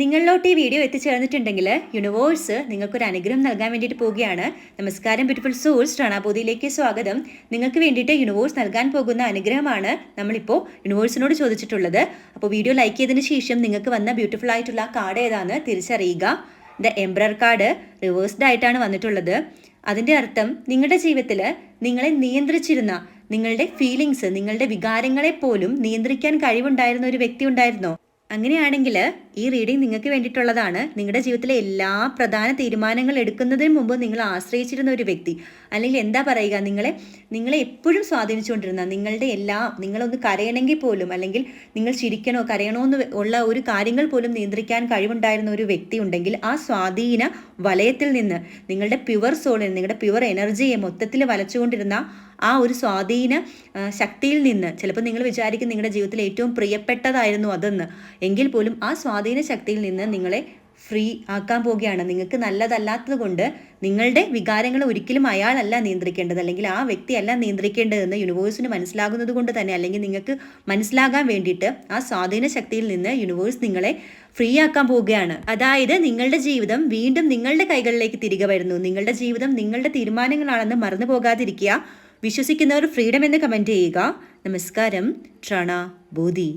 നിങ്ങളിലോട്ട് ഈ video എത്തിച്ചേർന്നിട്ടുണ്ടെങ്കിൽ universe നിങ്ങൾക്കൊരു അനുഗ്രഹം നൽകാൻ വേണ്ടിയിട്ട് പോവുകയാണ്. നമസ്കാരം ബ്യൂട്ടിഫുൾ സോഴ്സ് രണാബോധിയിലേക്ക് സ്വാഗതം. നിങ്ങൾക്ക് വേണ്ടിയിട്ട് യൂണിവേഴ്സ് നൽകാൻ പോകുന്ന അനുഗ്രഹമാണ് നമ്മളിപ്പോൾ യൂണിവേഴ്സിനോട് ചോദിച്ചിട്ടുള്ളത്. അപ്പോൾ വീഡിയോ ലൈക്ക് ചെയ്തതിന് ശേഷം നിങ്ങൾക്ക് വന്ന ബ്യൂട്ടിഫുൾ ആയിട്ടുള്ള കാർഡ് ഏതാണ്? തിരിച്ചറിയുക. ദ എംബ്രർ കാർഡ് റിവേഴ്സ്ഡ് ആയിട്ടാണ് വന്നിട്ടുള്ളത്. അതിന്റെ അർത്ഥം നിങ്ങളുടെ ജീവിതത്തിൽ നിങ്ങളെ നിയന്ത്രിച്ചിരുന്ന നിങ്ങളുടെ ഫീലിങ്സ് നിങ്ങളുടെ വികാരങ്ങളെ പോലും നിയന്ത്രിക്കാൻ കഴിവുണ്ടായിരുന്ന ഒരു വ്യക്തി ഉണ്ടായിരുന്നോ? അങ്ങനെയാണെങ്കിൽ ഈ റീഡിംഗ് നിങ്ങൾക്ക് വേണ്ടിയിട്ടുള്ളതാണ്. നിങ്ങളുടെ ജീവിതത്തിലെ എല്ലാ പ്രധാന തീരുമാനങ്ങൾ എടുക്കുന്നതിന് മുമ്പ് നിങ്ങൾ ആശ്രയിച്ചിരുന്ന ഒരു വ്യക്തി. അല്ലെങ്കിൽ എന്താ പറയുക നിങ്ങളെ നിങ്ങളെ എപ്പോഴും സ്വാധീനിച്ചുകൊണ്ടിരുന്ന നിങ്ങളുടെ എല്ലാ നിങ്ങളൊന്ന് കരയണമെങ്കിൽ പോലും അല്ലെങ്കിൽ നിങ്ങൾ ചിരിക്കണോ കരയണോ എന്ന് ഉള്ള ഒരു കാര്യങ്ങൾ പോലും നിയന്ത്രിക്കാൻ കഴിവുണ്ടായിരുന്ന ഒരു വ്യക്തി ഉണ്ടെങ്കിൽ ആ സ്വാധീന വലയത്തിൽ നിന്ന് നിങ്ങളുടെ പ്യുവർ സോളിൽ നിങ്ങളുടെ പ്യുവർ എനർജിയെ മൊത്തത്തിൽ വലച്ചുകൊണ്ടിരുന്ന ആ ഒരു സ്വാധീന ശക്തിയിൽ നിന്ന് ചിലപ്പോൾ നിങ്ങൾ വിചാരിക്കും നിങ്ങളുടെ ജീവിതത്തിൽ ഏറ്റവും പ്രിയപ്പെട്ടതായിരുന്നു അതെന്ന്. എങ്കിൽ പോലും ആ സ്വാധീന ശക്തിയിൽ നിന്ന് നിങ്ങളെ ഫ്രീ ആക്കാൻ പോവുകയാണ്. നിങ്ങൾക്ക് നല്ലതല്ലാത്തത് കൊണ്ട് നിങ്ങളുടെ വികാരങ്ങൾ ഒരിക്കലും അയാളല്ല നിയന്ത്രിക്കേണ്ടത് അല്ലെങ്കിൽ ആ വ്യക്തിയല്ല നിയന്ത്രിക്കേണ്ടതെന്ന് യൂണിവേഴ്സിന് മനസ്സിലാകുന്നത് കൊണ്ട് തന്നെ അല്ലെങ്കിൽ നിങ്ങൾക്ക് മനസ്സിലാകാൻ വേണ്ടിയിട്ട് ആ സ്വാധീന ശക്തിയിൽ നിന്ന് യൂണിവേഴ്സ് നിങ്ങളെ ഫ്രീ ആക്കാൻ പോവുകയാണ്. അതായത് നിങ്ങളുടെ ജീവിതം വീണ്ടും നിങ്ങളുടെ കൈകളിലേക്ക് തിരികെ വരുന്നു. നിങ്ങളുടെ ജീവിതം നിങ്ങളുടെ തീരുമാനങ്ങളാണെന്ന് മറന്നു പോകാതിരിക്കുക. വിശ്വസിക്കുന്നവർ ഫ്രീഡം എന്ന് കമന്റ് ചെയ്യുക. നമസ്കാരം. ട്രണ ബോധി